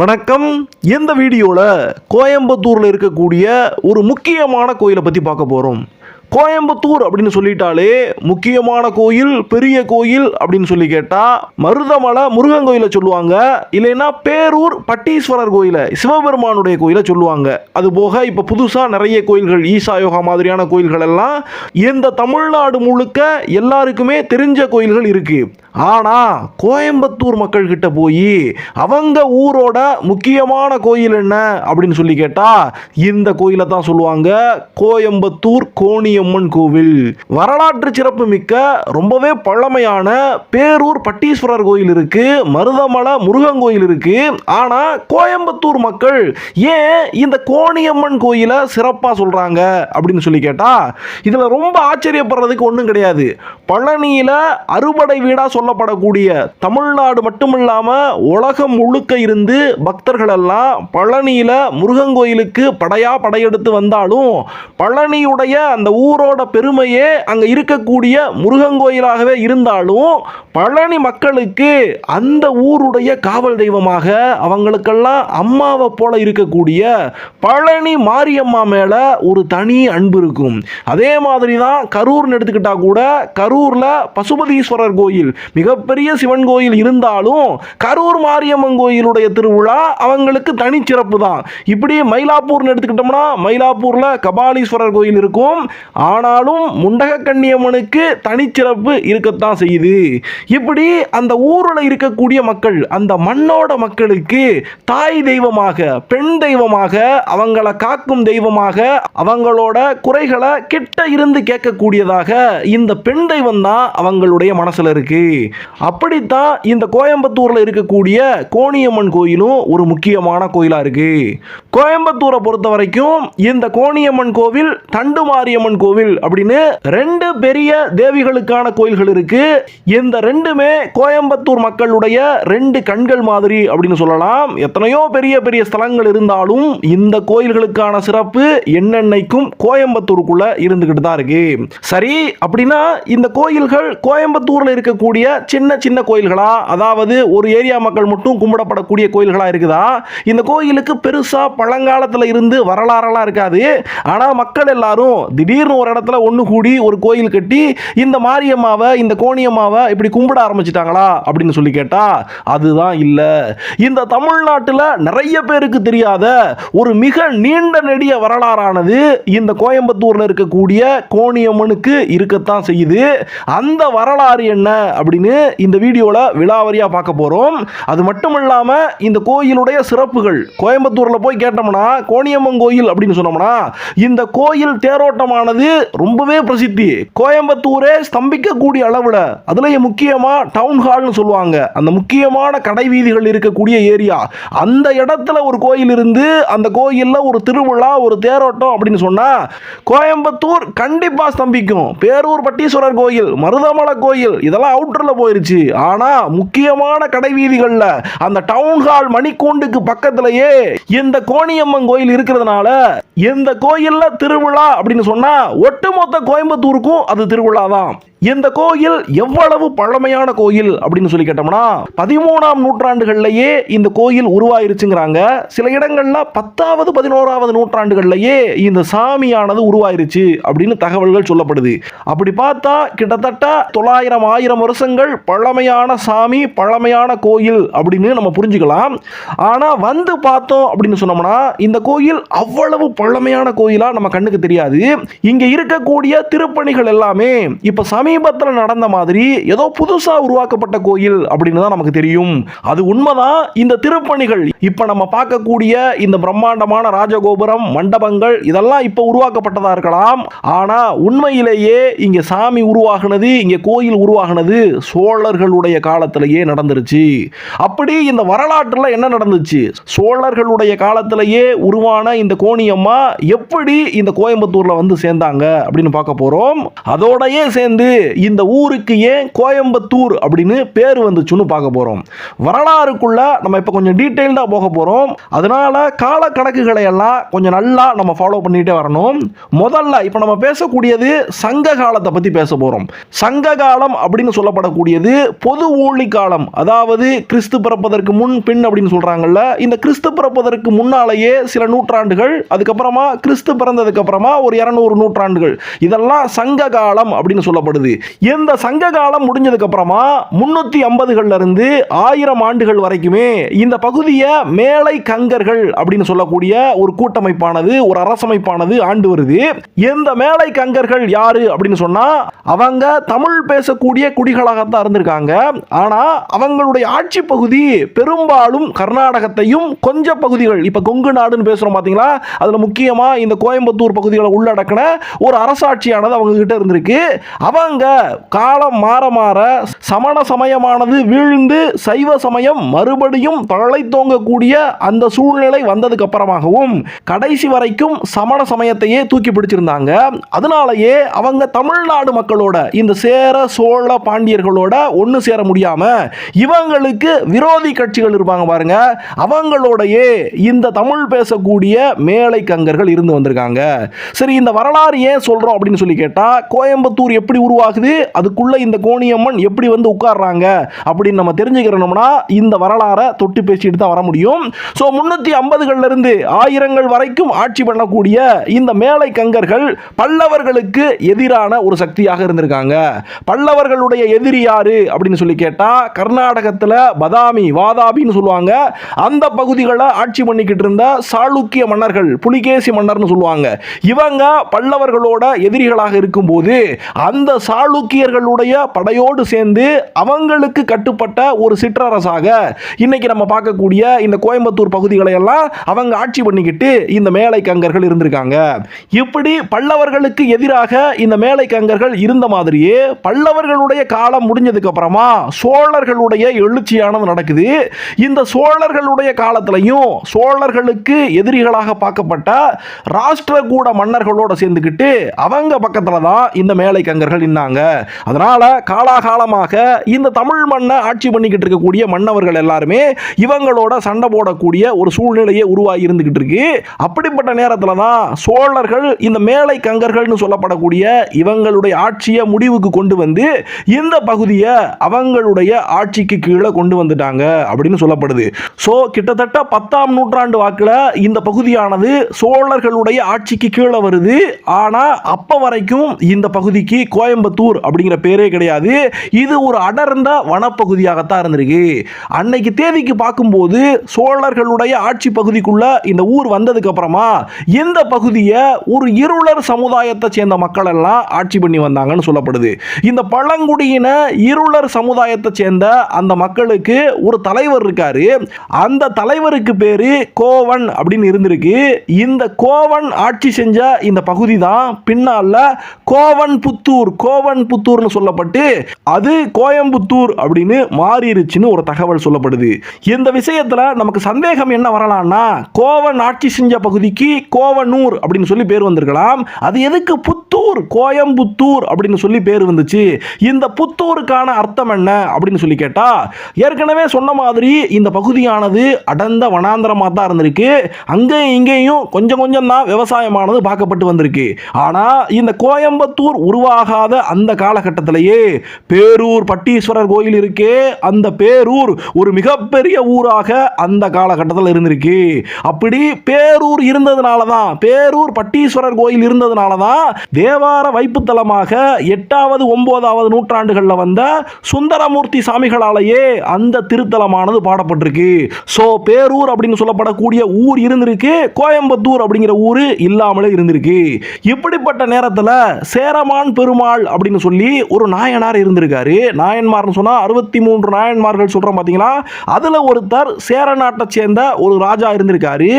வணக்கம். இந்த வீடியோவில் கோயம்புத்தூரில் இருக்கக்கூடிய ஒரு முக்கியமான கோயிலை பற்றி பார்க்க போகிறோம் கோயம்புத்தூர் அப்படின்னு சொல்லிட்டாலே முக்கியமான கோயில் பெரிய கோயில் அப்படின்னு சொல்லி கேட்டால் மருதமலை முருகன் கோயிலை சொல்லுவாங்க. இல்லைன்னா பேரூர் பட்டீஸ்வரர் கோயிலை சிவபெருமானுடைய கோயிலை சொல்லுவாங்க. அது போக இப்போ புதுசாக நிறைய கோயில்கள் ஈசா யோகா மாதிரியான கோயில்கள் எல்லாம் இந்த தமிழ்நாடு முழுக்க எல்லாருக்குமே தெரிஞ்ச கோயில்கள் இருக்குது ஆனால் கோயம்புத்தூர் மக்கள்கிட்ட போய் அவங்க ஊரோட முக்கியமான கோயில் என்ன அப்படின்னு சொல்லி கேட்டால் இந்த கோயிலை தான் சொல்லுவாங்க. கோயம்புத்தூர் மாரியம்மன் கோவில். வரலாற்று சிறப்பு மிக்க ரொம்பவே பழமையான பேரூர் பட்டீஸ்வரர் கோயில் இருக்கு மருதமலை முருகன் கோயில் இருக்கு. ஆனா கோயம்புத்தூர் மக்கள் ஏன் இந்த கோணியம்மன் கோயிலை சிறப்பாக சொல்றாங்க அப்படின்னு சொல்லி கேட்டால் இதில் ரொம்ப ஆச்சரியப்படுறதுக்கு ஒன்றும் கிடையாது. பழனியில் அறுபடை வீடாக சொல்லப்படக்கூடிய தமிழ்நாடு மட்டுமில்லாமல் உலகம் முழுக்க இருந்து பக்தர்கள் எல்லாம் பழனியில் முருகன் கோயிலுக்கு படையா படையெடுத்து வந்தாலும் பழனியுடைய அந்த ஊர் ஊரோட பெருமையே அங்கே இருக்கக்கூடிய முருகன் கோயிலாகவே இருந்தாலும் பழனி மக்களுக்கு அந்த ஊருடைய காவல் தெய்வமாக அவங்களுக்கெல்லாம் அம்மாவை போல இருக்கக்கூடிய பழனி மாரியம்மா மேலே ஒரு தனி அன்பு இருக்கும். அதே மாதிரி தான் கரூர்னு எடுத்துக்கிட்டா கூட கரூரில் பசுபதீஸ்வரர் கோயில் மிகப்பெரிய சிவன் கோயில் இருந்தாலும் கரூர் மாரியம்மன் கோயிலுடைய திருவிழா அவங்களுக்கு தனிச்சிறப்பு தான் இப்படி மயிலாப்பூர்னு எடுத்துக்கிட்டோம்னா மயிலாப்பூரில் கபாலீஸ்வரர் கோயில் இருக்கும். ஆனாலும் முண்டக கண்ணியம்மனுக்கு தனிச்சிறப்பு இருக்கத்தான் செய்யுது. இப்படி அந்த ஊரில் இருக்கக்கூடிய மக்கள் அந்த மண்ணோட மக்களுக்கு தாய் தெய்வமாக பெண் தெய்வமாக அவங்கள காக்கும் தெய்வமாக அவங்களோட குறைகளை கிட்ட இருந்து கேட்கக்கூடியதாக இந்த பெண் தெய்வம் தான் அவங்களுடைய மனசில் இருக்கு. அப்படித்தான் இந்த கோயம்புத்தூரில் இருக்கக்கூடிய கோணியம்மன் கோயிலும் ஒரு முக்கியமான கோயிலாக இருக்கு. கோயம்புத்தூரை பொறுத்த வரைக்கும் இந்த கோணியம்மன் கோவில் தண்டு மாரியம்மன் கோவில் அப்படின்னு ரெண்டு பெரிய தேவிகளுக்கான கோயில்கள் இருக்கு. இந்த ரெண்டுமே கோயம்புத்தூர் மக்களுடைய ரெண்டு கண்கள் மாதிரி அப்படின்னு சொல்லலாம். எத்தனையோ பெரிய பெரிய ஸ்தலங்கள் இருந்தாலும் இந்த கோயில்களுக்கான சிறப்பு என்னென்னைக்கும் கோயம்புத்தூருக்குள்ள இருந்துகிட்டு தான் இருக்கு. சரி அப்படின்னா இந்த கோயில்கள் கோயம்புத்தூர்ல இருக்கக்கூடிய சின்ன சின்ன கோயில்களா? அதாவது ஒரு ஏரியா மக்கள் மட்டும் கும்பிடப்படக்கூடிய கோயில்களா இருக்குதா? இந்த கோயிலுக்கு பெருசா பழங்காலத்துல இருந்து வரலாறெல்லாம் இருக்காது. ஆனா மக்கள் எல்லாரும் திடீர்னு ஒரு இடத்துல ஒன்று கூடி ஒரு கோயில் கட்டி இந்த மாரியம்மாவை இந்த கோணியம்மாவை இப்படி கும்பிட ஆரம்பிச்சிட்டாங்களா? அப்படின்னு சொல்லி கேட்டால் அதுதான் இல்லை. இந்த தமிழ்நாட்டில் நிறைய பேருக்கு தெரியாத ஒரு மிக நீண்ட நெடிய வரலாறானது இந்த கோயம்புத்தூரில் இருக்கக்கூடிய கோணியம்மனுக்கு இருக்கத்தான் செய்யுது. அந்த வரலாறு என்ன? அப்படின்னு இந்த வீடியோவில் விழாவரியாக பார்க்க போகிறோம் அது மட்டும் இல்லாமல் இந்த கோயிலுடைய சிறப்புகள். கோயம்புத்தூரில் போய் கேட்டோம்னா கோணியம்மன் கோயில் அப்படின்னு சொன்னோம்னா இந்த கோயில் தேரோட்டமானது ரொம்பவே பிரசித்தி. கோயம்புத்தூரே ஸ்தம்பிக்கக்கூடிய அளவில். அதுலேயும் முக்கியமாக டவுன் ஹால்னு சொல்லுவாங்க. அந்த முக்கியமான கடை வீதிகள் இருக்கக்கூடிய ஏரியா அந்த இடத்துல ஒரு கோயில் இருந்து அந்த கோயிலில் ஒரு திருவிழா ஒரு தேரோட்டம் அப்படின்னு சொன்னால் கோயம்புத்தூர் கண்டிப்பாக ஸ்தம்பிக்கும். பேரூர் பட்டீஸ்வரர் கோயில் மருதமலை கோயில் இதெல்லாம் அவுட்டரில் போயிருச்சு. ஆனால் முக்கியமான கடை வீதிகளில் அந்த டவுன் ஹால் மணிக்கூண்டுக்கு பக்கத்திலேயே இந்த கோணியம்மன் கோயில் இருக்கிறதுனால இந்த கோயிலில் திருவிழா அப்படின்னு சொன்னால் ஒட்டுமொத்த கோயம்புத்தூருக்கும் அது திருவிழா தான் இந்த கோயில் எவ்வளவு பழமையான கோயில் அப்படின்னு சொல்லி கேட்டோம்னா பதிமூணாம் நூற்றாண்டுகள்லயே இந்த கோயில் உருவாயிருச்சுங்கிறாங்க. சில இடங்கள்ல பத்தாவது பதினோராவது நூற்றாண்டுகள்லயே இந்த சாமியானது உருவாயிருச்சு அப்படின்னு தகவல்கள் சொல்லப்படுது. அப்படி பார்த்தா கிட்டத்தட்ட தொள்ளாயிரம் ஆயிரம் வருஷங்கள் பழமையான சாமி பழமையான கோயில் அப்படின்னு நம்ம புரிஞ்சுக்கலாம். ஆனா வந்து பார்த்தோம் அப்படின்னு சொன்னோம்னா இந்த கோயில் அவ்வளவு பழமையான கோயிலா நம்ம கண்ணுக்கு தெரியாது. இங்க இருக்கக்கூடிய திருப்பணிகள் எல்லாமே இப்ப சமீபத்தில் நடந்த மாதிரி ஏதோ புதுசாக உருவாக்கப்பட்ட கோயில் அப்படின்னு தான் நமக்கு தெரியும். அது உண்மைதான். இந்த திருப்பணிகள் இப்போ நம்ம பார்க்கக்கூடிய இந்த பிரம்மாண்டமான ராஜகோபுரம் மண்டபங்கள் இதெல்லாம் இப்போ உருவாக்கப்பட்டதாக இருக்கலாம். ஆனால் உண்மையிலேயே இங்கே சாமி உருவாகினது இங்கே கோயில் உருவாகினது சோழர்களுடைய காலத்திலேயே நடந்துருச்சு. அப்படி இந்த வரலாற்றில் என்ன நடந்துச்சு? சோழர்களுடைய காலத்திலேயே உருவான இந்த கோணியம்மா எப்படி இந்த கோயம்புத்தூரில் வந்து சேர்ந்தாங்க அப்படின்னு பார்க்க போகிறோம் அதோடையே சேர்ந்து இந்த ஊருக்கு ஏன் கோயம்புத்தூர் அப்படின்னு பேர் வந்துச்சுன்னு பார்க்க போகிறோம் வரலாறுக்குள்ள நம்ம இப்போ கொஞ்சம் டீட்டெயில்டாக போக போகிறோம் அதனால கால கணக்குகளை எல்லாம் கொஞ்சம் நல்லா நம்ம ஃபாலோ பண்ணிகிட்டே வரணும். முதல்ல இப்போ நம்ம பேசக்கூடியது சங்க காலத்தை பற்றி பேச போகிறோம் சங்க காலம் அப்படின்னு சொல்லப்படக்கூடியது பொது ஊழி காலம். அதாவது கிறிஸ்து பிறப்பதற்கு முன் பின் அப்படின்னு சொல்கிறாங்கல்ல இந்த கிறிஸ்து பிறப்பதற்கு முன்னாலேயே சில நூற்றாண்டுகள் அதுக்கப்புறமா கிறிஸ்து பிறந்ததுக்கு அப்புறமா ஒரு இரநூறு நூற்றாண்டுகள். இதெல்லாம் சங்க காலம் அப்படின்னு சொல்லப்படுது. இந்த சங்க காலம் முடிஞ்சதுக்கு அப்புறமா முன்னூத்தி ஐம்பதுகள்ல இருந்து ஆயிரம் ஆண்டுகள் வரைக்குமே இந்த பகுதியை மேலை கங்கர்கள் அப்படின்னு சொல்லக்கூடிய ஒரு கூட்டமைப்பானது ஒரு அரசமைப்பானது ஆண்டு வருது. இந்த மேலை கங்கர்கள் யாரு அப்படின்னு சொன்னா அவங்க தமிழ் பேசக்கூடிய குடிகளாகத்தான் இருந்திருக்காங்க. ஆனா அவங்களுடைய ஆட்சி பகுதி பெரும்பாலும் கர்நாடகத்தையும் கொஞ்ச பகுதிகள் இப்ப கொங்கு நாடுன்னு பேசுறோம் பாத்தீங்களா? அதுல முக்கியமா இந்த கோயம்புத்தூர் பகுதிகளை உள்ளடக்கின ஒரு அரசாட்சியானது அவங்க கிட்ட இருந்திருக்கு. அவங்க காலம் மாற மாற சமண சமயமானது வீழ்ந்து சைவ சமயம் மறுபடியும் தழைத்தோங்கக்கூடிய அந்த சூழ்நிலை வந்ததுக்கு அப்புறமாகவும் கடைசி வரைக்கும் சமண சமயத்தையே தூக்கி பிடிச்சிருந்தாங்க. அதனாலேயே அவங்க தமிழ்நாடு மக்களோட இந்த சேர சோழ பாண்டியர்களோட ஒன்று சேர முடியாம இவங்களுக்கு விரோதி கட்சிகள் இருப்பாங்க பாருங்க. அவங்களோடயே இந்த தமிழ் பேசக்கூடிய மேலை கங்கர்கள் இருந்து வந்திருக்காங்க. சரி இந்த வரலாறு ஏன் சொல்றோம் அப்படின்னு சொல்லி கேட்டா கோயம்புத்தூர் எப்படி உருவாகுது அதுக்குள்ள இந்த கோணியம்மன் எப்படி வந்து உட்கார்றாங்க அப்படின்னு நம்ம தெரிஞ்சுக்கிறோம்னா இந்த வரலாறை தொட்டு பேசிட்டு தான் வர முடியும். ஸோ முன்னூற்றி ஐம்பதுகள்லேருந்து ஆயிரங்கள் வரைக்கும் ஆட்சி பண்ணக்கூடிய இந்த மேலை கங்கர்கள் பல்லவர்களுக்கு எதிரான ஒரு சக்தியாக இருந்திருக்காங்க. பல்லவர்களுடைய எதிரி யாரு அப்படின்னு சொல்லி கேட்டா கர்நாடகத்தில் பதாமி வாதாபின்னு சொல்லுவாங்க. அந்த பகுதிகளை ஆட்சி பண்ணிக்கிட்டு இருந்த சாளுக்கிய மன்னர்கள் புலிகேசி மன்னர்னு சொல்லுவாங்க. இவங்க பல்லவர்களோட எதிரிகளாக இருக்கும்போது அந்த சாளுக்கியர்களுடைய படையோடு சேர்ந்து அவங்களுக்கு கட்டுப்பட்ட ஒரு சிற்றரசாக இன்னைக்கு நம்ம பார்க்கக்கூடிய இந்த கோயம்புத்தூர் பகுதிகளை எல்லாம் அவங்க ஆட்சி பண்ணிக்கிட்டு இந்த மேலை கங்கர்கள் இருந்திருக்காங்க. இப்படி பல்லவர்களுக்கு எதிராக இந்த மேலை கங்கர்கள் இருந்த மாதிரியே பல்லவர்களுடைய காலம் முடிஞ்சதுக்கு அப்புறமா சோழர்களுடைய எழுச்சியானது நடக்குது. இந்த சோழர்களுடைய காலத்திலையும் சோழர்களுக்கு எதிரிகளாக பார்க்கப்பட்ட ராஷ்டிரகூட மன்னர்களோட சேர்ந்துக்கிட்டு அவங்க பக்கத்தில் தான் இந்த மேலை கங்கர்கள் நின்னாங்க. அதனால காலாகாலமாக இந்த தமிழ் மண்ணை ஆட்சி பண்ணிக்கிட்டு இருக்கக்கூடிய மன்னவர்கள் எல்லாருமே இவங்களோட சண்டை போடக்கூடிய ஒரு சூழ்நிலையை உருவாகி இருந்துகிட்டு இருக்கு. அப்படிப்பட்ட நேரத்தில் தான் சோழர்கள் இந்த மேலை கங்கர்கள்னு சொல்லப்படக்கூடிய இவங்களுடைய ஆட்சியை முடிவுக்கு கொண்டு வந்து இந்த பகுதியை அவங்களுடைய ஆட்சிக்கு கீழே கொண்டு வந்துட்டாங்க அப்படின்னு சொல்லப்படுது. ஸோ கிட்டத்தட்ட பத்தாம் நூற்றாண்டு வாக்கில் இந்த பகுதியானது சோழர்களுடைய ஆட்சிக்கு கீழே வருது. ஆனால் அப்போ வரைக்கும் இந்த பகுதிக்கு கோயம்புத்தூர் அப்படிங்கிற பேரே கிடையாது. இது ஒரு அடர்ந்த வனப்பகுதியாகத்தான் இருந்திருக்கு. அன்னைக்கு தேதிக்கு பார்க்கும்போது சோழர்களுடைய ஆட்சி பகுதிக்குள்ள இந்த ஊர் வந்ததுக்கு அப்புறமா இந்த பகுதியை ஒரு இருளர் சமுதாயத்தை சேர்ந்த மக்கள் எல்லாம் ஆட்சி பண்ணி வந்தாங்கன்னு சொல்லப்படுது. இந்த பழங்குடியின இருளர் சமுதாயத்தை சேர்ந்த அந்த மக்களுக்கு ஒரு தலைவர் இருக்காரு. அந்த தலைவருக்கு பேரு கோவன் அப்படின்னு இருந்திருக்கு. இந்த கோவன் ஆட்சி செஞ்ச இந்த பகுதி தான் பின்னால கோவன் புத்தூர் கோவன் கோவன் புத்தூர்னு சொல்லப்பட்டு அது கோயம்புத்தூர் அப்படின்னு மாறிடுச்சுன்னு ஒரு தகவல் சொல்லப்படுது. இந்த விஷயத்தில் நமக்கு சந்தேகம் என்ன வரலாம்னா கோவன் ஆட்சி செஞ்ச பகுதிக்கு கோவனூர் அப்படின்னு சொல்லி பேர் வந்திருக்கலாம். அது எதுக்கு புத்தூர் கோயம்புத்தூர் அப்படின்னு சொல்லி பேர் வந்துச்சு? இந்த புத்தூருக்கான அர்த்தம் என்ன அப்படின்னு சொல்லி கேட்டா ஏற்கனவே சொன்ன மாதிரி இந்த பகுதியானது அடர்ந்த வனாந்தரமாக தான் இருந்திருக்கு. அங்கேயும் இங்கேயும் கொஞ்சம் கொஞ்சம் தான் விவசாயமானது பார்க்கப்பட்டு வந்திருக்கு. ஆனால் இந்த கோயம்புத்தூர் உருவாகாத அந்த காலகட்டத்திலேயே பேரூர் பட்டீஸ்வரர் கோயில் இருக்கே அந்த பேரூர் ஒரு மிகப்பெரிய ஊராக அந்த காலகட்டத்தில் இருந்திருக்கு. அப்படி பேரூர் இருந்ததுனால தான் பேரூர் பட்டீஸ்வரர் கோயில் இருந்ததுனால தான் தேவார வைப்புத்தலமாக எட்டாவது ஒன்பதாவது நூற்றாண்டுகளில் வந்த சுந்தரமூர்த்தி சாமிகளாலேயே அந்த திருத்தலமானது பாடப்பட்டிருக்கு. ஸோ பேரூர் அப்படின்னு சொல்லப்படக்கூடிய ஊர் இருந்திருக்கு கோயம்புத்தூர் அப்படிங்கிற ஊர் இல்லாமலே இருந்திருக்கு. இப்படிப்பட்ட நேரத்தில் சேரமான் பெருமாள் அப்படின்னு சொல்லி ஒரு நாயனார் இருந்திருக்காரு. நாயன்மார்னு சொன்னால் அறுபத்தி மூன்று நாயன்மார்கள் சொல்கிறோம் பார்த்தீங்களா அதில் ஒருத்தர் சேர நாட்டை சேர்ந்த ஒரு ராஜா இருந்திருக்காரு.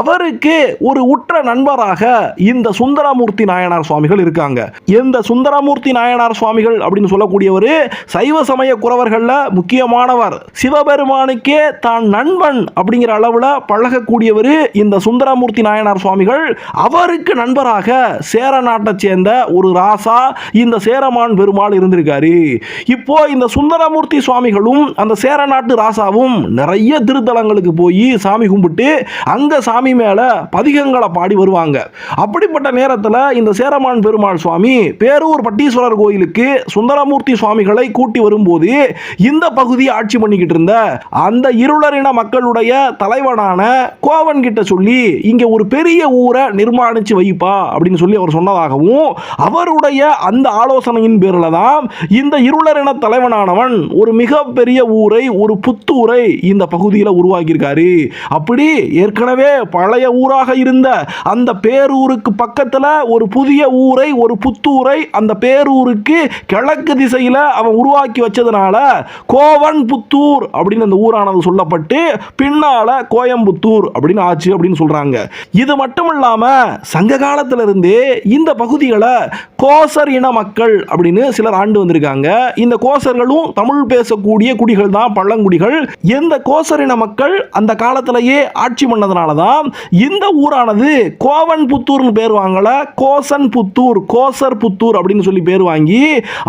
அவருக்கு ஒரு உற்ற நண்பராக இந்த சுந்தரமூர்த்தி நாயனார் சுவாமிகள் இருக்காங்க. இந்த சுந்தரமூர்த்தி நாயனார் சுவாமிகள் அப்படின்னு சொல்லக்கூடியவர் சைவ சமய குறவர்களில் முக்கியமானவர். சிவபெருமானுக்கே தான் நண்பன் அப்படிங்கிற அளவில் பழகக்கூடியவர் இந்த சுந்தரமூர்த்தி நாயனார் சுவாமிகள். அவருக்கு நண்பராக சேர நாட்டை சேர்ந்த ஒரு ராசா இந்த சேரமான் பெருமாள் இருந்திருக்காரு. இப்போ இந்த சுந்தரமூர்த்தி சுவாமிகளும் அந்த சேர நாட்டு ராசாவும் நிறைய திருத்தலங்களுக்கு போய் சாமி கும்பிட்டு அங்க சாமி மேல பதிகங்களை பாடி வருவாங்க. அப்படிப்பட்ட நேரத்தில் இந்த சேரமான் பெருமாள் சுவாமி பேரூர் பட்டீஸ்வரர் கோயிலுக்கு சுந்தரமூர்த்தி சுவாமிகளை கூட்டி வரும்போது இந்த பகுதியை ஆட்சி பண்ணிக்கிட்டு இருந்த அந்த இருளரின மக்களுடைய தலைவனான கோவன் கிட்ட சொல்லி இங்க ஒரு பெரிய ஊரை நிர்மாணிச்சு வைப்பா அப்படின்னு சொல்லி அவர் சொன்னதாகவும் அவருடைய அந்த ஆலோசனை யோசனையின் பேரில் தான் இந்த இருளரின தலைவனானவன் ஒரு மிகப்பெரிய ஊரை ஒரு புத்தூரை இந்த பகுதியில் உருவாக்கியிருக்காரு. அப்படி ஏற்கனவே பழைய ஊராக இருந்த அந்த பேரூருக்கு பக்கத்தில் ஒரு புதிய ஊரை ஒரு புத்தூரை அந்த பேரூருக்கு கிழக்கு திசையில் அவன் உருவாக்கி வச்சதுனால கோவன் புத்தூர் அப்படின்னு அந்த ஊரானது சொல்லப்பட்டு பின்னால கோயம்புத்தூர் அப்படின்னு ஆச்சு அப்படின்னு சொல்றாங்க. இது மட்டும் இல்லாம சங்க காலத்துல இருந்தே இந்த பகுதிகளை கோசர் இன மக்கள் அப்படின்னு சிலர் ஆண்டு வந்திருக்காங்க. இந்த கோசர்களும் தமிழ் பேசக்கூடிய குடிகள் தான் பழங்குடிகள். எந்த கோசரின மக்கள் அந்த காலத்திலேயே ஆட்சி பண்ணதுனால தான் இந்த ஊரானது கோவன் புத்தூர்னு பேர் வாங்கல கோசன் புத்தூர் கோசர் புத்தூர் அப்படின்னு சொல்லி பேர் வாங்கி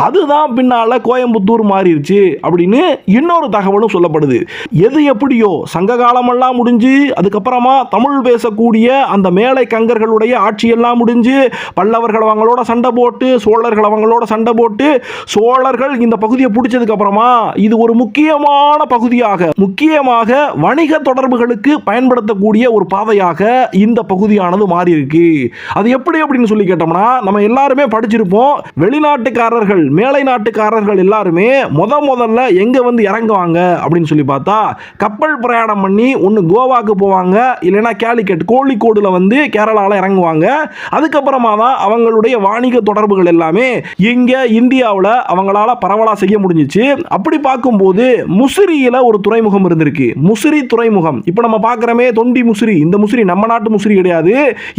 அதுதான் பின்னால கோயம்புத்தூர் மாறிடுச்சு அப்படின்னு இன்னொரு தகவலும் சொல்லப்படுது. எது எப்படியோ சங்க காலமெல்லாம் முடிஞ்சு அதுக்கப்புறமா தமிழ் பேசக்கூடிய அந்த மேலை கங்கர்களுடைய ஆட்சியெல்லாம் முடிஞ்சு பல்லவர்கள் அவங்களோட சண்டை போட்டு சோழர்கள் அவங்களோட சண்டை போட்டு சோழர்கள் இந்த பகுதியை பிடிச்சதுக்கு அப்புறமா இது ஒரு முக்கியமான பகுதியாக முக்கியமாக வணிக தொடர்புகளுக்கு பயன்படுத்தக்கூடிய ஒரு பாதையாக இந்த பகுதியானது மாறி இருக்கு அது எப்படி அப்படின்னு சொல்லி கேட்டோம்னா நம்ம எல்லாருமே படிச்சிருப்போம் வெளிநாட்டுக்காரர்கள் மேலை நாட்டுக்காரர்கள் எல்லாருமே முத முதல்ல எங்க வந்து இறங்குவாங்க அப்படின்னு சொல்லி பார்த்தா கப்பல் பிரயாணம் பண்ணி ஒன்று கோவாக்கு போவாங்க இல்லைன்னா கேலிக்கட் கோழிக்கோடுல வந்து கேரளாவில் இறங்குவாங்க. அதுக்கப்புறமா தான் அவங்களுடைய வாணிக தொடர்புகள் எல்லாமே இங்கே இந்தியாவில் அவங்களால பரவலாக செய்ய முடிஞ்சிச்சு. அப்படி பார்க்கும்போது முசிறியில் ஒரு துறைமுகம் இருந்திருக்கு. முசிறி துறைமுகம். இப்போ நம்ம பார்க்குறோமே தொண்டி முசிறி. இந்த முசிறி நம்ம நாட்டு முசிறி கிடையாது.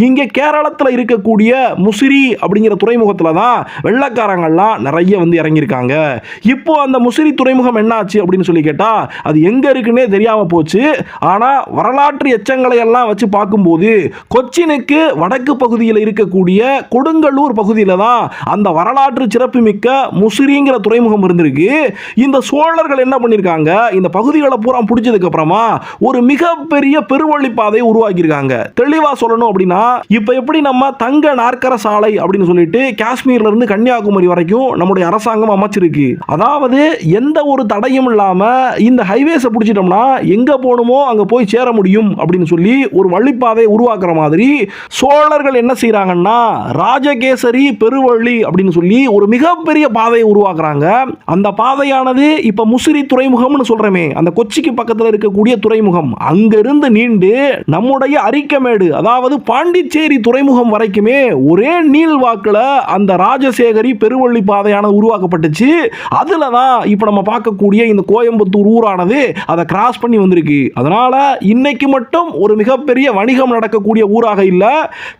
இங்கே கேரளத்தில் இருக்கக்கூடிய முசிறி அப்படிங்கிற துறைமுகத்தில் தான் வெள்ளக்காரங்கள்லாம் நிறைய வந்து இறங்கியிருக்காங்க. இப்போ அந்த முசிறி துறைமுகம் என்னாச்சு அப்படின்னு சொல்லி கேட்டால் அது எங்கே இருக்குன்னே தெரியாமல் போச்சு. ஆனால் வரலாற்று எச்சங்களை எல்லாம் வச்சு பார்க்கும்போது கொச்சினுக்கு வடக்கு பகுதியில் இருக்கக்கூடிய கொடுங்கல்லூர் பகுதியில் தான் அந்த வரலாற்று சிறப்புமிக்க முசிறிங்கிற துறைமுகம் இருந்திருக்கு. இந்த சோழர்கள் என்ன பண்ணியிருக்காங்க இந்த பகுதிகளை பூரா பிடிச்சதுக்கு அப்புறமா ஒரு மிகப்பெரிய பெருவழிப்பாதையை உருவாக்கியிருக்காங்க. தெளிவாக சொல்லணும் அப்படின்னா இப்போ எப்படி நம்ம தங்க நாற்கர சாலை அப்படின்னு சொல்லிட்டு காஷ்மீர்ல இருந்து கன்னியாகுமரி வரைக்கும் நம்முடைய அரசாங்கம் அமைச்சிருக்கு. அதாவது எந்த ஒரு தடையும் இல்லாம இந்த ஹைவேஸை பிடிச்சிட்டோம்னா எங்க போகணுமோ அங்க போய் சேர முடியும் அப்படின்னு சொல்லி ஒரு வழிப்பாதை உருவாக்குற மாதிரி சோழர்கள் என்ன செய்யறாங்கன்னா ராஜகேசரி பெருவழி அப்படின்னு சொல்லி ஒரு மிகப்பெரிய பாதையை உருவாக்குறாங்க. அந்த பாதையானது இப்ப முசிறி துறைமுகம்னு சொல்றமே. அந்த கொச்சிக்கு பக்கத்தில் இருக்கக்கூடிய துறைமுகம். அங்கிருந்து நீண்டு நம்முடைய அரிக்கமேடு அதாவது பாண்டிச்சேரி துறைமுகம் வரைக்குமே ஒரே நீள்வாக்குல அந்த ராஜசேகரி பெருவள்ளி பாதையானது உருவாக்கப்பட்டுச்சு. அதுல தான் இப்போ நம்ம பார்க்கக்கூடிய இந்த கோயம்புத்தூர் ஊரானது அதை கிராஸ் பண்ணி வந்திருக்கு. அதனால இன்னைக்கு மட்டும் ஒரு மிகப்பெரிய வணிகம் நடக்கக்கூடிய ஊராக இல்லை.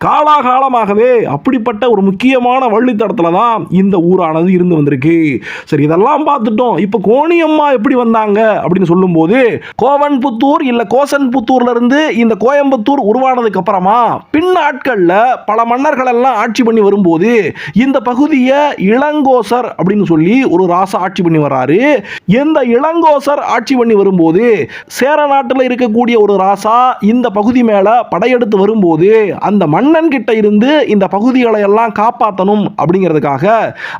காலாகாலமாகவே அப்படிப்பட்ட ஒரு முக்கியமான வழித்தடத்தில் தான் இந்த ஊரானது இருந்து வந்திருக்கு. சரி இதெல்லாம் பார்த்துட்டோம். இப்போ கோணியம்மா எப்படி வந்தாங்க அப்படின்னு சொல்லும்போது கோவன்புத்தூர் இல்லை கோசன்புத்தூர்ல இருந்து இந்த கோயம்புத்தூர் உருவானதுக்கு அப்புறமா பின் நாட்களில் பல மன்னர்கள் எல்லாம் ஆட்சி பண்ணி வரும்போது இந்த பகுதியை இளங்கோசர் அப்படின்னு சொல்லி ஒரு ராசா ஆட்சி பண்ணி வர்றாரு இந்த இளங்கோசர் ஆட்சி பண்ணி வரும்போது சேர நாட்டில் இருக்கக்கூடிய ஒரு ராசா இந்த பகுதி மேல படையெடுத்து வரும்போது அந்த மன்னன் கிட்ட இருந்து இந்த பகுதிகளை எல்லாம் காப்பாற்றணும் அப்படிங்கிறதுக்காக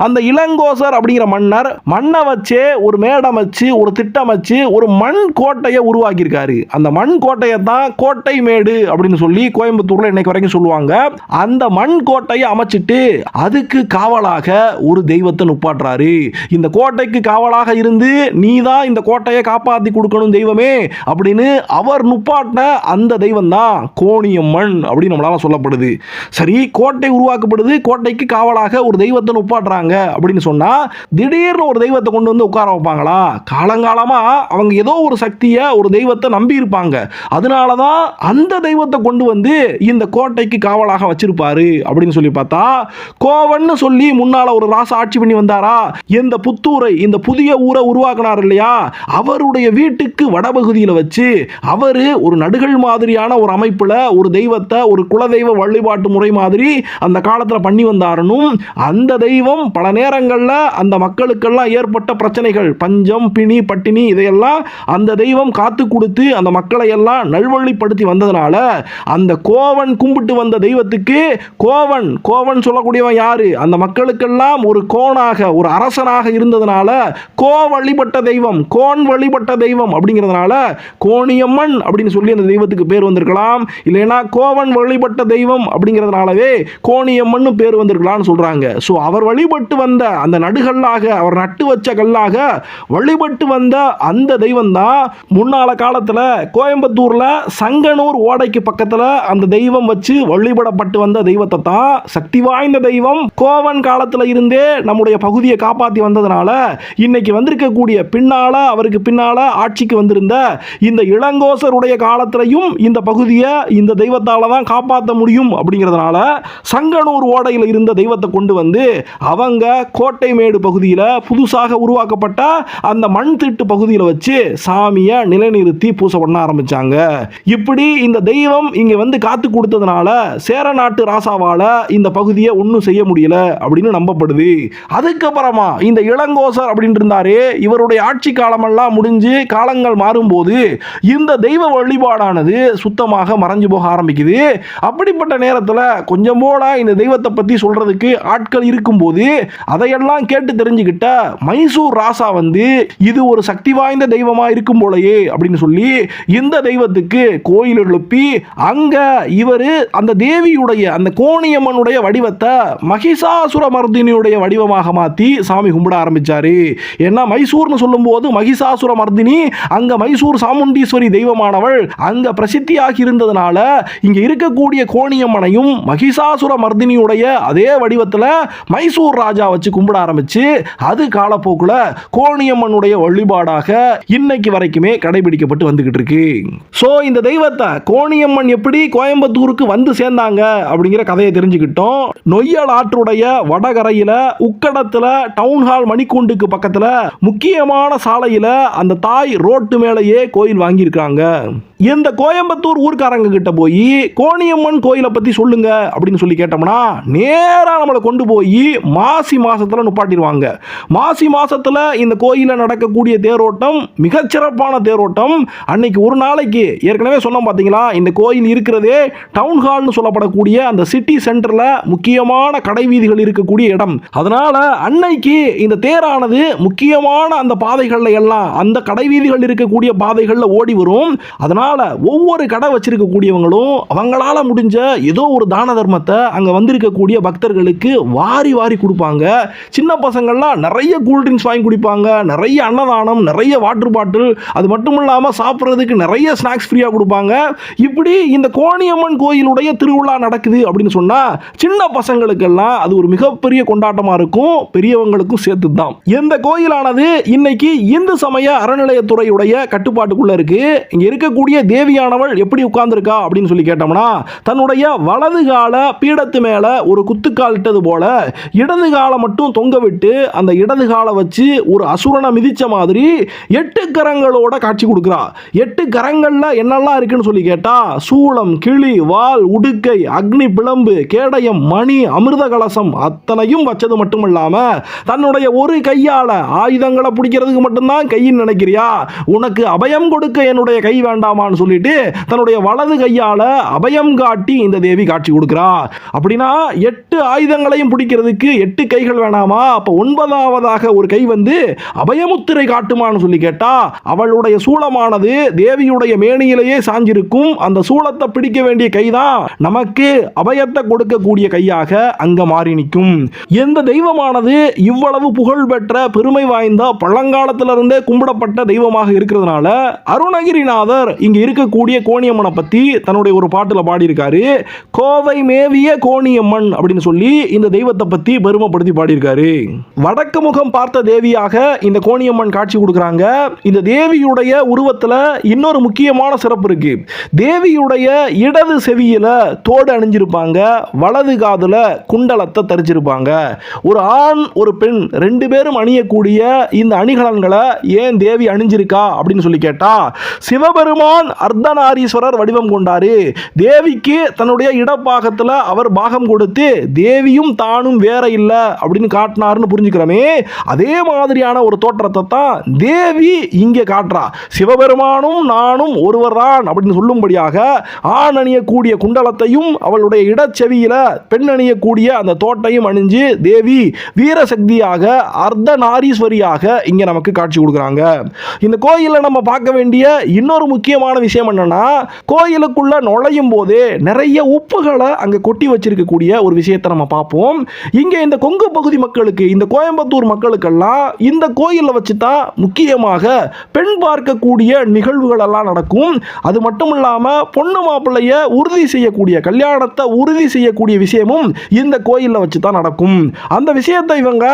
அந்த இளங்கோசர் அப்படிங்கிற மன்னர் மண்ணை வச்சே ஒரு மேடம் வச்சு ஒரு திட்டம் வச்சு ஒரு மண் கோட்டையை உருவாக்கியிருக்காரு. அந்த மண் கோட்டையை தான் கோட்டை மேடு அப்படின்னு சொல்லி கோயம்புத்தூர்ல இன்னைக்கு வரைக்கும் சொல்லுவாங்க. அந்த மண் கோட்டையை அமைச்சிட்டு அதுக்கு காவலாக ஒரு தெய்வத்தை நுப்பாட்டுறாரு. இந்த கோட்டைக்கு காவலாக இருந்து நீ தான் இந்த கோட்டையை காப்பாத்தி கொடுக்கணும் தெய்வமே அப்படின்னு அவர் நுப்பாட்டின அந்த தெய்வம் தான் கோணியம்மன் அப்படின்னு நம்மளால சொல்லப்படுது. சரி கோட்டை உருவாக்கப்படுது. கோட்டைக்கு காவலாக ஒரு தெய்வத்தை ஒப்பாடுறாங்க அப்படின்னு சொன்னால் திடீர்னு ஒரு தெய்வத்தை கொண்டு வந்து உட்கார வைப்பாங்களா? காலங்காலமாக அவங்க ஏதோ ஒரு சக்தியை ஒரு தெய்வத்தை நம்பி இருப்பாங்க. அதனால தான் அந்த தெய்வத்தை கொண்டு வந்து இந்த கோட்டைக்கு காவலாக வச்சிருப்பாரு அப்படின்னு சொல்லி பார்த்தா கோவன்னு சொல்லி முன்னால் ஒரு ராசா ஆட்சி பண்ணி வந்தாரா? இந்த புத்தூரை இந்த புதிய ஊரை உருவாக்கினார் இல்லையா? அவருடைய வீட்டுக்கு வடபகுதியில் வச்சு அவர் ஒரு நடுகள் மாதிரியான ஒரு அமைப்பில் ஒரு தெய்வத்தை ஒரு குலதெய்வ வழிபாட்டு முறை மாதிரி அந்த காலத்தில் பண்ணி வந்தாருன்னு அந்த தெய்வம் தெய்வம் பல நேரங்களில் அந்த மக்களுக்கெல்லாம் ஏற்பட்ட பிரச்சனைகள். பஞ்சம் பிணி பட்டினி இதையெல்லாம் அந்த தெய்வம் காத்து கொடுத்து அந்த மக்களை எல்லாம் நல்வழிப்படுத்தி வந்ததுனால அந்த கோவன் கும்பிட்டு வந்த தெய்வத்துக்கு கோவன் கோவன் சொல்லக்கூடியவன் யாரு? அந்த மக்களுக்கெல்லாம் ஒரு கோனாக ஒரு அரசனாக இருந்ததுனால கோ வழிபட்ட தெய்வம் கோன் வழிபட்ட தெய்வம் அப்படிங்கிறதுனால கோணியம்மன் அப்படின்னு சொல்லி அந்த தெய்வத்துக்கு பேர் வந்திருக்கலாம். இல்லைன்னா கோவன் வழிபட்ட தெய்வம் அப்படிங்கிறதுனாலவே கோணியம்மன் பேர் வந்திருக்கலாம்னு சொல்றாங்க. ஸோ அவர் வழிபட்டு வந்த அந்த நடுகல்லாக அவர் நட்டு வச்ச கல்லாக வழிபட்டு வந்த அந்த தெய்வம் தான் முன்னால காலத்தில் கோயம்புத்தூர்ல சங்கனூர் ஓடைக்கு பக்கத்தில் அந்த தெய்வம் வச்சு வழிபடப்பட்டு வந்த தெய்வத்தை தான் சக்தி வாய்ந்த தெய்வம். கோவன் காலத்தில் இருந்தே நம்முடைய பகுதியை காப்பாற்றி வந்ததுனால இன்னைக்கு வந்திருக்கக்கூடிய பின்னால அவருக்கு பின்னால ஆட்சிக்கு வந்திருந்த இந்த இளங்கோசருடைய காலத்திலையும் இந்த பகுதியை இந்த தெய்வத்தால தான் காப்பாற்ற முடியும் அப்படிங்கிறதுனால சங்கனூர் ஓடையில் இருந்த தெய்வத்தை கொண்டு வந்து அவங்க கோட்டைமேடு பகுதியில் புதுசாக உருவாக்கப்பட்ட அந்த மண் திட்டு பகுதியில் வச்சு சாமியை நிலைநிறுத்தி பூசை பண்ண ஆரம்பிச்சாங்க. இப்படி இந்த தெய்வம் இங்கே வந்து காத்து கொடுத்ததுனால சேர நாட்டு ராசாவால இந்த பகுதியை ஒன்றும் செய்ய முடியல அப்படின்னு நம்பப்படுது. அதுக்கப்புறமா இந்த இளங்கோசர் அப்படின்னு இருந்தாரே இவருடைய ஆட்சி காலமெல்லாம் முடிஞ்சு காலங்கள் மாறும்போது இந்த தெய்வ வழிபாடானது சுத்தமாக மறைஞ்சு போக ஆரம்பிக்குது. அப்படிப்பட்ட நேரத்தில் கொஞ்சம் போல இந்த தெய்வத்தை பற்றி சொல்றதுக்கு ஆட்கள் இருக்கும் பார்க்கும்போது அதையெல்லாம் கேட்டு தெரிஞ்சுக்கிட்ட மைசூர் ராசா வந்து இது ஒரு சக்தி வாய்ந்த தெய்வமா இருக்கும் போலயே அப்படின்னு சொல்லி இந்த தெய்வத்துக்கு கோயில் எழுப்பி அங்க இவர் அந்த தேவியுடைய அந்த கோணியம்மனுடைய வடிவத்தை மகிஷாசுர மர்தினியுடைய வடிவமாக மாத்தி சாமி கும்பிட ஆரம்பிச்சாரு. ஏன்னா மைசூர்னு சொல்லும்போது மகிஷாசுர மர்தினி அங்க மைசூர் சாமுண்டீஸ்வரி தெய்வமானவள் அங்க பிரசித்தியாகி இருந்ததுனால இங்க இருக்கக்கூடிய கோணியம்மனையும் மகிஷாசுர மர்தினியுடைய அதே வடிவத்தில் மைசூர் ராஜா வச்சு கும்பிட ஆரம்பிச்சு அது காலப்போக்கில் கோணியம்மனுடைய வழிபாடாக இன்னைக்கு வரைக்குமே கடைபிடிக்கப்பட்டு வந்துகிட்டு இருக்கு. ஸோ இந்த தெய்வத்தை கோணியம்மன் எப்படி கோயம்புத்தூருக்கு வந்து சேர்ந்தாங்க அப்படிங்கிற கதையை தெரிஞ்சுக்கிட்டோம். நொய்யல் ஆற்றுடைய வடகரையில் உக்கடத்தில் டவுன் ஹால் மணிக்கூண்டுக்கு பக்கத்தில் முக்கியமான சாலையில் அந்த தாய் ரோட்டு மேலேயே கோயில் வாங்கியிருக்காங்க. இந்த கோயம்புத்தூர் ஊர்க்காரங்க கிட்ட போய் கோணியம்மன் கோயிலை பற்றி சொல்லுங்க அப்படின்னு சொல்லி கேட்டோம்னா நேராக நம்மளை கொண்டு போய் மாசி மாதத்தில் நுப்பாட்டிடுவாங்க. மாசி மாதத்தில் இந்த கோயிலில் நடக்கக்கூடிய தேரோட்டம் மிகச்சிறப்பான தேரோட்டம். அன்னைக்கு ஒரு நாளைக்கு ஏற்கனவே சொன்னோம் பார்த்தீங்களா இந்த கோயில் இருக்கிறதே டவுன் ஹால்னு சொல்லப்படக்கூடிய அந்த சிட்டி சென்டரில் முக்கியமான கடை வீதிகள் இருக்கக்கூடிய இடம். அதனால் அன்னைக்கு இந்த தேரானது முக்கியமான அந்த பாதைகளில் எல்லாம் அந்த கடை வீதிகள் இருக்கக்கூடிய பாதைகளில் ஓடி வரும். அதனால் ஒவ்வொரு கடை வச்சிருக்கக்கூடியவங்களும் அவங்களால முடிஞ்ச ஏதோ ஒரு தான தர்மத்தை அங்கே வந்திருக்கக்கூடிய பக்தர்களுக்கு வாரி வாரி கொடுப்பாங்க. சின்ன பசங்கள்லாம் நிறைய கூல்ட்ரிங்க்ஸ் வாங்கி குடிப்பாங்க நிறைய அன்னதானம் நிறைய வாட்டர் பாட்டில் அது மட்டும் இல்லாமல் சாப்பிட்றதுக்கு நிறைய ஸ்நாக்ஸ் ஃப்ரீயாக கொடுப்பாங்க. இப்படி இந்த கோணியம்மன் கோயிலுடைய திருவிழா நடக்குது அப்படின்னு சொன்னால் சின்ன பசங்களுக்கெல்லாம் அது ஒரு மிகப்பெரிய கொண்டாட்டமாக இருக்கும். பெரியவங்களுக்கும் சேர்த்து தான் இந்த கோயிலானது இன்னைக்கு இந்து சமய அறநிலையத்துறையுடைய கட்டுப்பாட்டுக்குள்ளே இருக்குது இங்கே இருக்கக்கூடிய தேவியானவள் எப்படி உட்கார்ந்துருக்கா அப்படின்னு சொல்லி கேட்டோம்னா தன்னுடைய வலது கால பீடத்து மேல ஒரு குத்துக்கால் இட்டது போல இடது காலை மட்டும் தொங்க விட்டு அந்த இடது காலை வச்சு ஒரு அசுரனை மிதிச்ச மாதிரி எட்டு கரங்களோட காட்சி கொடுக்குறா. எட்டு கரங்களில் என்னெல்லாம் இருக்குன்னு சொல்லி கேட்டா சூளம் கிளி வால் உடுக்கை அக்னி பிளம்பு கேடயம் மணி அமிர்த கலசம் அத்தனையும் வச்சது மட்டும் இல்லாம தன்னுடைய ஒரு கையால் ஆயுதங்களை பிடிக்கிறதுக்கு மட்டும்தான் கையின் நினைக்கிறியா? உனக்கு அபயம் கொடுக்க என்னுடைய கை வேண்டாமா? வேண்டாமான்னு சொல்லிட்டு தன்னுடைய வலது கையால அபயம் காட்டி இந்த தேவி காட்சி கொடுக்குறா அப்படின்னா எட்டு ஆயுதங்களையும் பிடிக்கிறதுக்கு எட்டு கைகள் வேணாமா? அப்போ ஒன்பதாவதாக ஒரு கை வந்து அபயமுத்திரை காட்டுமான்னு சொல்லி கேட்டா அவளுடைய சூளமானது தேவியுடைய மேனியிலேயே சாஞ்சிருக்கும். அந்த சூளத்தை பிடிக்க வேண்டிய கைதான் நமக்கு அபயத்தை கொடுக்கக்கூடிய கையாக அங்க மாறி நிற்கும். எந்த தெய்வமானது இவ்வளவு புகழ் பெற்ற பெருமை வாய்ந்த பழங்காலத்திலிருந்தே கும்பிடப்பட்ட தெய்வமாக இருக்கிறதுனால அருணகிரிநாதர் இங்க இங்கே இருக்கக்கூடிய கோணியம்மனை பற்றி தன்னுடைய ஒரு பாட்டில் பாடியிருக்காரு. கோவை மேவிய கோணியம்மன் அப்படின்னு சொல்லி இந்த தெய்வத்தை பற்றி பெருமைப்படுத்தி பாடியிருக்காரு. வடக்கு முகம் பார்த்த தேவியாக இந்த கோணியம்மன் காட்சி கொடுக்குறாங்க. இந்த தேவியுடைய உருவத்தில் இன்னொரு முக்கியமான சிறப்பு இருக்கு. தேவியுடைய இடது செவியில் தோடு அணிஞ்சிருப்பாங்க. வலது காதில் குண்டலத்தை தரிச்சிருப்பாங்க. ஒரு ஆண் ஒரு பெண் ரெண்டு பேரும் அணியக்கூடிய இந்த அணிகலன்களை ஏன் தேவி அணிஞ்சிருக்கா அப்படின்னு சொல்லி கேட்டா சிவபெருமான் தான் அர்த்தநாரீஸ்வரர் வடிவம் கொண்டாரு. தேவிக்கு தன்னுடைய இடப்பாகத்தில் அவர் பாகம் கொடுத்து தேவியும் தானும் வேற இல்லை அப்படின்னு காட்டினார்னு புரிஞ்சுக்கிறோமே. அதே மாதிரியான ஒரு தோற்றத்தை தான் தேவி இங்கே காட்டுறா. சிவபெருமானும் நானும் ஒருவர்தான் அப்படின்னு சொல்லும்படியாக ஆண் அணியக்கூடிய குண்டலத்தையும் அவளுடைய இடச்செவியில பெண் அணியக்கூடிய அந்த தோட்டையும் அணிஞ்சு தேவி வீரசக்தியாக அர்த்த நாரீஸ்வரியாக இங்கே நமக்கு காட்சி கொடுக்குறாங்க. இந்த கோயிலில் நம்ம பார்க்க வேண்டிய இன்னொரு முக்கியமான விஷயம் என்னென்னா கோயிலுக்குள்ள நுழையும் போது நிறைய உப்புகளை அங்கே கொட்டி வச்சிருக்கக்கூடிய ஒரு விஷயத்தை நம்ம பார்ப்போம். இங்கே இந்த கொங்கு பகுதி மக்களுக்கு இந்த கோயம்புத்தூர் மக்களுக்கெல்லாம் இந்த கோயிலில் வச்சு தான் முக்கியமாக பெண் பார்க்கக்கூடிய நிகழ்வுகள் எல்லாம் நடக்கும். அது மட்டும் இல்லாமல் பொண்ணு மாப்பிள்ளைய உறுதி செய்யக்கூடிய கல்யாணத்தை உறுதி செய்யக்கூடிய விஷயமும் இந்த கோயிலில் வச்சு தான் நடக்கும். அந்த விஷயத்தை இவங்க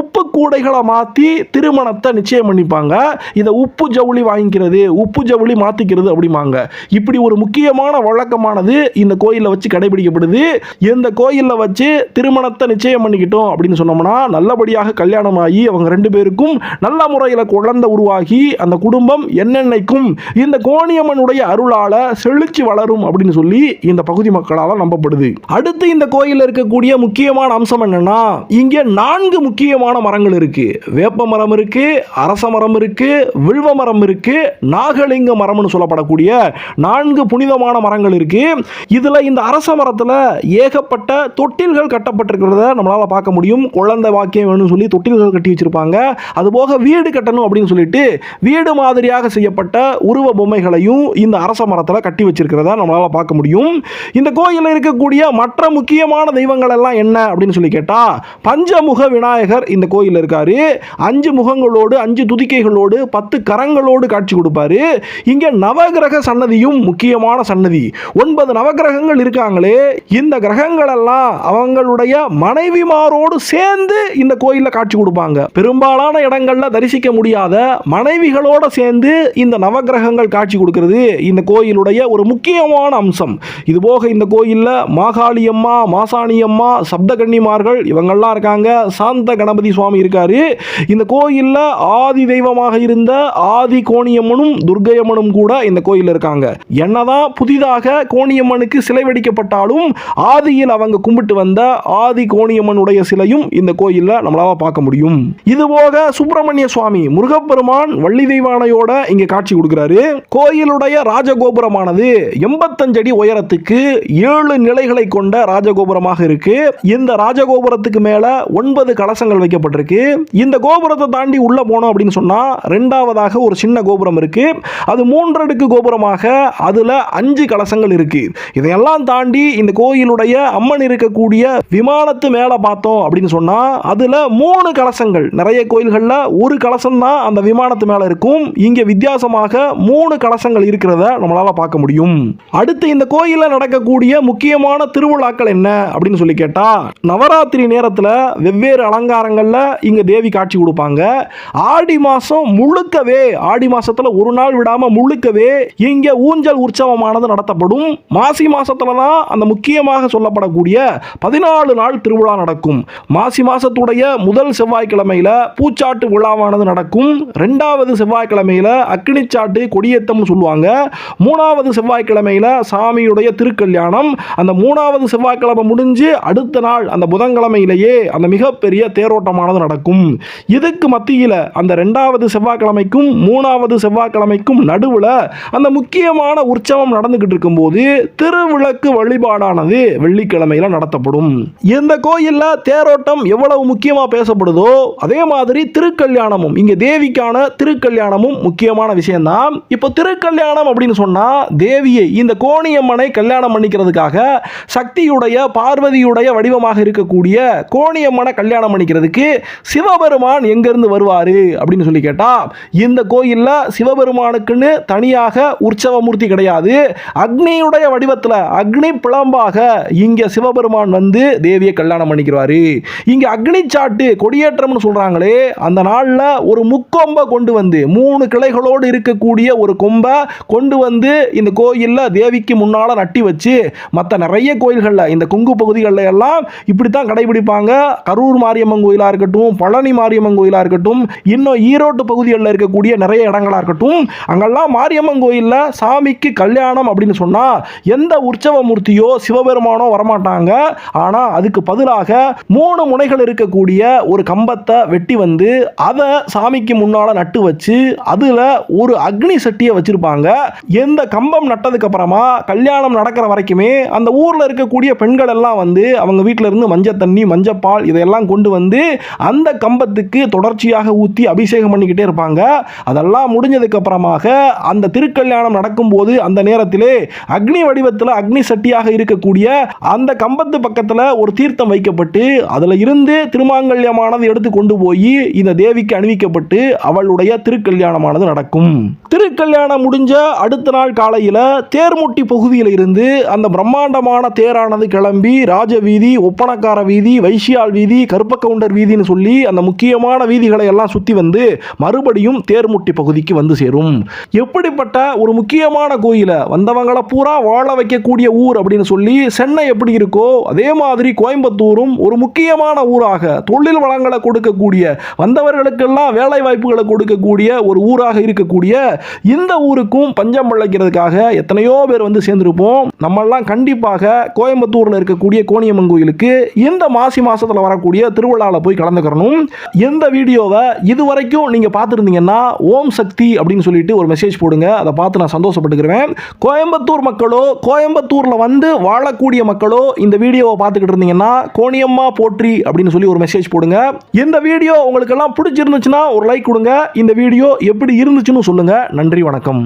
உப்பு கூடைகளை மாற்றி திருமணத்தை நிச்சயம் பண்ணிப்பாங்க. இதை உப்பு ஜவுளி வாங்கிக்கிறது உப்பு ஜவுளி மாற்றிக்கிறது அப்படிம்பாங்க. இப்படி ஒரு முக்கியமான வழக்கமானது இந்த கோயிலில் வச்சு கடைபிடிக்கப்படுது. இந்த கோயிலில் வச்சு திருமணத்தை நிச்சயம் பண்ணிக்கிட்டோம் அப்படின்னு சொன்னோம்னா நல்லபடியாக கல்யாணம் ஆகி அவங்க ரெண்டு பேருக்கும் நல்ல முறையில் குழந்தை உருவாகி அந்த குடும்பம் என்னென்னைக்கும் இந்த கோணியம்மனுடைய அருளால செழிச்சு வளரும் அப்படின்னு சொல்லி இந்த பகுதி மக்களால் நம்பப்படுது. அடுத்து இந்த கோயிலில் இருக்கக்கூடிய முக்கியமான அம்சம் என்னன்னா இங்கே நான்கு முக்கியமான மரங்கள் இருக்கு. வேப்ப மரம் இருக்கு அரச மரம் இருக்கு வில்வ மரம் இருக்கு நாகலிங்க மரம்னு சொல்லப்படக்கூடிய நான்கு புனிதமான மரங்கள் இருக்கு. இதுல இந்த அரச மரத்துல ஏகப்பட்ட தொட்டில்கள் கட்டப்பட்டிருக்கிறத நம்மளால பார்க்க முடியும். குழந்தை வாக்கியம் வேணும்னு சொல்லி தொட்டில்கள் கட்டி வச்சிருப்பாங்க. அதுபோக வீடு கட்டணும் அப்படின்னு சொல்லிட்டு வீடு மாதிரியாக செய்யப்பட்ட உருவ பொம்மைகளையும் இந்த அரச மரத்தில் கட்டி வச்சிருக்கிறத நம்மளால பார்க்க முடியும். இந்த கோயிலில் இருக்கக்கூடிய மற்ற முக்கியமான தெய்வங்கள் எல்லாம் என்ன அப்படின்னு சொல்லி கேட்டா பஞ்சமுக விநாயகர் இந்த கோயிலில் இருக்காரு. அஞ்சு முகங்களோடு அஞ்சு துதிக்கைகளோடு பத்து கரங்களோடு காட்சி கொடுப்பாரு. இங்க நவகிரக சன்னதியும் முக்கியமான சன்னதி. ஒன்பது நவகிரகங்கள் இருக்காங்களே இந்த கிரகங்கள் எல்லாம் அவங்களுடைய மனைவிமாரோடு சேர்ந்து இந்த கோயிலில் காட்சி கொடுப்பாங்க. பெரும்பாலான இடங்களில் தரிசிக்க முடியாத மனைவிகளோட சேர்ந்து இந்த நவகிரகங்கள் காட்சி கொடுக்கிறது இந்த கோயிலுடைய ஒரு முக்கியமான அம்சம். இதுபோக இந்த கோயிலில் மாகாளியம்மா மாசாணியம்மா சப்தகன்னிமார்கள் இவங்கெல்லாம் இருக்காங்க. சாந்த கணபதி சுவாமி இருக்காரு. இந்த கோயிலில் ஆதி தெய்வமாக இருந்த ஆதி கோணியம்மனும் துர்கையம்மனும் கூட இந்த கோயிலில் இருக்காங்க. என்னதான் புதிதாக கோணியம்மனுக்கு சிலை வடிக்கப்பட்டாலும் ஆதியில் அவங்க கும்பிட்டு வந்த ஆதி கோணியம்மனுடைய சிலையும் இந்த கோயிலில் நம்மளால பார்க்க முடியும். இது போக சுப்பிரமணிய சுவாமி முருகப்பெருமான் வள்ளி தெய்வானையோட இங்க காட்சி கொடுக்கிறாரு. கோயிலுடைய ராஜகோபுரமானது எண்பத்தஞ்சு அடி உயரத்துக்கு ஏழு நிலைகளை கொண்ட ராஜகோபுரமாக இருக்கு. இந்த ராஜகோபுரத்துக்கு மேல ஒன்பது கலசங்கள் வைக்கப்பட்டிருக்கு. இந்த கோபுரத்தை தாண்டி உள்ள போனோம் அப்படின்னு சொன்னா ரெண்டாவதாக ஒரு சின்ன கோபுரம் இருக்கு. அது மூன்றடுக்கு கோபுரமாக அதுல அஞ்சு கலசங்கள் இருக்கு. இதையெல்லாம் தாண்டி இந்த கோயிலுடைய அம்மன் இருக்கக்கூடிய விமானத்து மேல பார்த்தோம் அப்படின்னு சொன்னா அதுல மூணு கலசங்கள். நிறைய கோயில்கள்ல ஒரு கலசம் தான் அந்த விமானத்து மேல இருக்கும். இங்க வித்தியாசமாக மூணு கலசங்கள் இருக்கிறத நம்மளால் பார்க்க முடியும். அடுத்து இந்த கோயிலில் நடக்கக்கூடிய முக்கியமான திருவிழாக்கள் என்ன அப்படின்னு சொல்லி கேட்டா நவராத்திரி நேரத்தில் வெவ்வேறு அலங்காரங்கள்ல இங்க தேவி காட்சி கொடுப்பாங்க. ஆடி மாசம் முழுக்கவே ஆடி மாசத்துல ஒரு நாள் விடாம முழுக்கவே இங்க ஊஞ்சல் உற்சவமானது நடத்தப்படும். மாசி மாசத்துல தான் அந்த முக்கியமாக சொல்லப்படக்கூடிய பதினாலு நாள் திருவிழா நடக்கும். மாசி மாசத்துடைய முதல் செவ்வாய்க்கிழமையில பூச்சாட்டு விழாவானது நடக்கும். ரெண்டாவது செவ்வாய்க்கிழமையில அக்னிச்சாட்டு கொடியேத்தம்னு சொல்லுவாங்க. மூணாவது செவ்வாய்க்கிழமையில சாமியுடைய திருக்கல்யாணம். அந்த மூணாவது செவ்வாய்க்கிழமை முடிஞ்சு அடுத்த நாள் அந்த புதன்கிழமையிலேயே அந்த மிகப்பெரிய தேரோட்டமானது நடக்கும். இதுக்கு மத்தியில் அந்த ரெண்டாவது செவ்வாய்க்கிழமைக்கும் மூணாவது செவ்வாய்க்கிழமைக்கும் நடுவில் அந்த முக்கியமான உற்சவம் நடந்துகிட்டு இருக்கும்போது திருவிளக்கு வழிபாடானது வெள்ளிக்கிழமையில நடத்தப்படும். இந்த கோயிலில் தேரோட்டம் எவ்வளவு முக்கியமாக பேசப்படுதோ அதே மாதிரி திருக்கல்யாணமும் இங்கே தேவிக்கான திருக்கல்யாணமும் முக்கியமான விஷயம்தான். இப்போ திருக்கல்யாணம் அப்படின்னு சொன்னால் தேவியை இந்த கோணியம்மனை கல்யாணம் பண்ணிக்கிறதுக்காக சக்தியுடைய பார்வதியுடைய வடிவமாக இருக்கக்கூடிய கோணியம்மனை கல்யாணம் பண்ணிக்கிறதுக்கு சிவபெருமான் எங்கேருந்து வருவார் அப்படின்னு சொல்லி கேட்டால் இந்த கோயிலில் சிவபெருமானுக்குன்னு தனியாக உற்சவமூர்த்தி கிடையாது. அக்னியுடைய வடிவத்தில் அக்னி பிளம்பாக இங்கே சிவபெருமான் வந்து தேவியை கல்யாணம் பண்ணிக்கிறாரு. இங்கே அக்னி சாட்டு கொடியேற்றம்னு சொல்கிறாங்களே அந்த நாளில் ஒரு முக்கொம்பை கொண்டு வந்து மூணு கிளைகளோடு இருக்கக்கூடிய ஒரு கொம்பை கொண்டு வந்து இந்த கோயிலில் தேவிக்கு முன்னால் நட்டி வச்சு மற்ற நிறைய கோயில்களில் இந்த கொங்கு பகுதிகளில் எல்லாம் இப்படி தான் கடைபிடிப்பாங்க. கரூர் மாரியம்மன் கோயிலாக இருக்கட்டும் பழனி மாரியம்மன் கோயிலாக இருக்கட்டும் இன்னும் ஈரோட்டு பகுதிகளில் இருக்கக்கூடிய நிறைய இடங்களாக இருக்கட்டும் அங்கெல்லாம் மாரியம்மன் கோணியம்மன் கோயிலில் சாமிக்கு கல்யாணம் அப்படின்னு சொன்னால் எந்த உற்சவ மூர்த்தியோ சிவபெருமானோ வரமாட்டாங்க. ஆனால் அதுக்கு பதிலாக மூணு முனைகள் இருக்கக்கூடிய ஒரு கம்பத்தை வெட்டி வந்து அதை சாமிக்கு முன்னால் நட்டு வச்சு அதில் ஒரு அக்னி சட்டியை வச்சிருப்பாங்க. எந்த கம்பம் நட்டதுக்கு அப்புறமா கல்யாணம் நடக்கிற வரைக்குமே அந்த ஊரில் இருக்கக்கூடிய பெண்கள் எல்லாம் வந்து அவங்க வீட்டிலேருந்து மஞ்சள் தண்ணி மஞ்சப்பால் இதையெல்லாம் கொண்டு வந்து அந்த கம்பத்துக்கு தொடர்ச்சியாக ஊற்றி அபிஷேகம் பண்ணிக்கிட்டே இருப்பாங்க. அதெல்லாம் முடிஞ்சதுக்கு அப்புறமாக அந்த திரு திருக்கல்யாணம் நடக்கும்போது அந்த நேரத்திலே அக்னி வடிவத்தில் அக்னி சட்டியாக இருக்கக்கூடிய அந்த கம்பத்து பக்கத்தில் ஒரு தீர்த்தம் வைக்கப்பட்டு அதில் இருந்து திருமாங்கல்யமானது எடுத்து கொண்டு போய் இந்த தேவிக்கு அணிவிக்கப்பட்டு அவளுடைய திருக்கல்யாணமானது நடக்கும். திருக்கல்யாணம் முடிஞ்ச அடுத்த நாள் காலையில் தேர்முட்டி பகுதியில் இருந்து அந்த பிரம்மாண்டமான தேரானது கிளம்பி ராஜவீதி ஒப்பனக்கார வீதி வைசியால் வீதி கருப்பக்கவுண்டர் வீதின்னு சொல்லி அந்த முக்கியமான வீதிகளை எல்லாம் சுற்றி வந்து மறுபடியும் தேர்முட்டி பகுதிக்கு வந்து சேரும். எப்படிப்பட்ட ஒரு முக்கியமான கோயிலை வந்தவங்களை பூரா வாழ வைக்கக்கூடிய ஊர் அப்படின்னு சொல்லி சென்னை எப்படி இருக்கோ அதே மாதிரி கோயம்புத்தூரும் ஒரு முக்கியமான ஊராக தொழில் வளங்களை கொடுக்கக்கூடிய வந்தவர்களுக்கெல்லாம் வேலை வாய்ப்புகளை கொடுக்கக்கூடிய ஒரு ஊராக இருக்கக்கூடிய இந்த ஊருக்கும் பஞ்சம் பிழைக்கிறதுக்காக எத்தனையோ பேர் வந்து சேர்ந்திருப்போம். நம்மெல்லாம் கண்டிப்பாக கோயம்புத்தூரில் இருக்கக்கூடிய கோணியம்மன் கோயிலுக்கு இந்த மாசி மாதத்தில் வரக்கூடிய திருவிழாவில் போய் கலந்துக்கிறணும். எந்த வீடியோவை இது வரைக்கும் நீங்கள் பார்த்துருந்தீங்கன்னா ஓம் சக்தி அப்படின்னு சொல்லிட்டு ஒரு மெசேஜ் போடுங்க. அதை பார்த்து நான் சந்தோஷப்பட்டுக்கிறேன் கோயம்புத்தூர் மக்களோ கோயம்புத்தூரில் வந்து வாழக்கூடிய மக்களோ இந்த வீடியோவை பார்த்துக்கிட்டு இருந்தீங்கன்னா கோணியம்மா போற்றி அப்படின்னு சொல்லி ஒரு மெசேஜ் போடுங்க. இந்த வீடியோ உங்களுக்கெல்லாம் பிடிச்சிருந்துச்சுன்னா ஒரு லைக் கொடுங்க. இந்த வீடியோ எப்படி இருந்துச்சுன்னு சொல்லுங்க. நன்றி வணக்கம்.